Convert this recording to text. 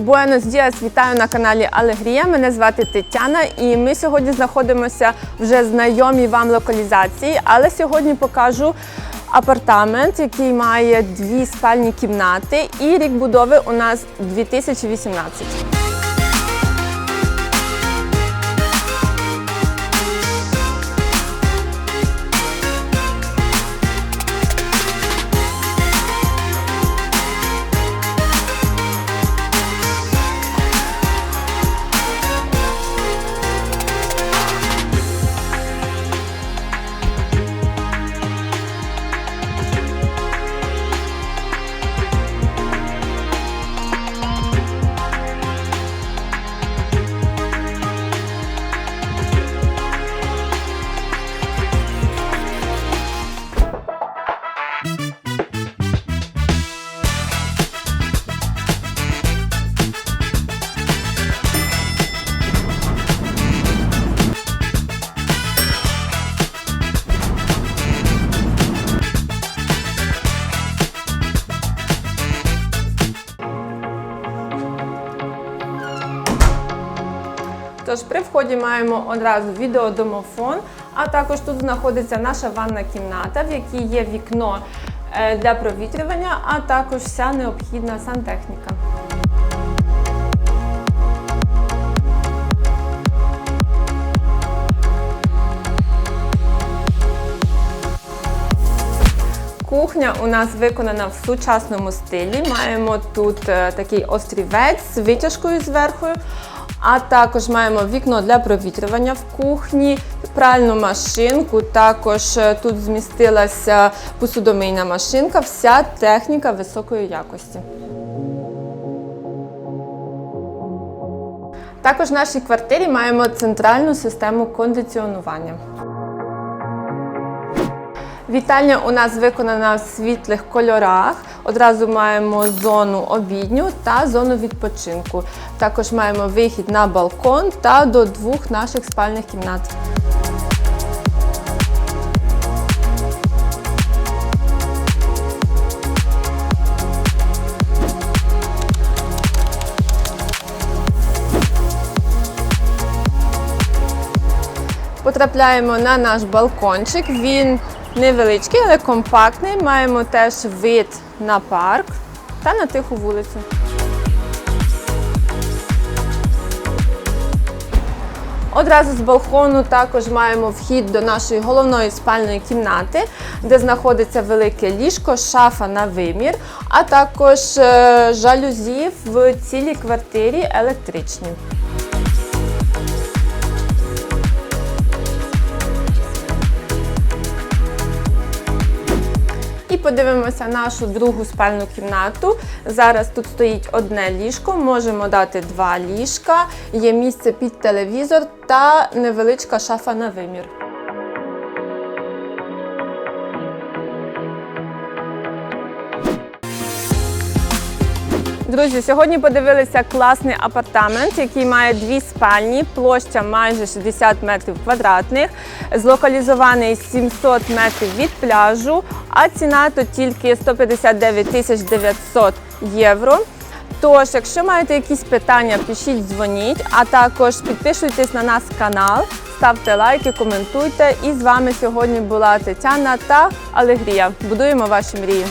Буенос Діас, вітаю на каналі Алегрія. Мене звати Тетяна, і ми сьогодні знаходимося вже знайомі вам локалізації, але сьогодні покажу апартамент, який має дві спальні кімнати, і рік будови у нас 2018. Тож при вході маємо одразу відеодомофон, а також тут знаходиться наша ванна кімната, в якій є вікно е, для провітрювання, а також вся необхідна сантехніка. Кухня у нас виконана в сучасному стилі. Маємо тут е, такий острівець з витяжкою зверху, а також маємо вікно для провітрювання в кухні, пральну машинку. Також е, тут змістилася посудомийна машинка, вся техніка високої якості. Також в нашій квартирі маємо центральну систему кондиціонування. Вітальня у нас виконана в світлих кольорах. Одразу маємо зону обідню та зону відпочинку. Також маємо вихід на балкон та до двох наших спальних кімнат. Потрапляємо на наш балкончик. Він невеличкий, але компактний. Маємо теж вид на парк та на тиху вулицю. Одразу з балкону також маємо вхід до нашої головної спальної кімнати, де знаходиться велике ліжко, шафа на вимір, а також е, жалюзі в цілій квартирі електричні. Подивимося нашу другу спальну кімнату. Зараз тут стоїть одне ліжко, можемо дати два ліжка, є місце під телевізор та невеличка шафа на вимір. Друзі, сьогодні подивилися класний апартамент, який має дві спальні, площа майже 60 метрів квадратних, злокалізований 700 метрів від пляжу, а ціна то тільки 159 тисяч 900 євро. Тож, якщо маєте якісь питання, пишіть, дзвоніть, а також підписуйтесь на наш канал, ставте лайки, коментуйте. І з вами сьогодні була Тетяна та Алегрія. Будуємо ваші мрії.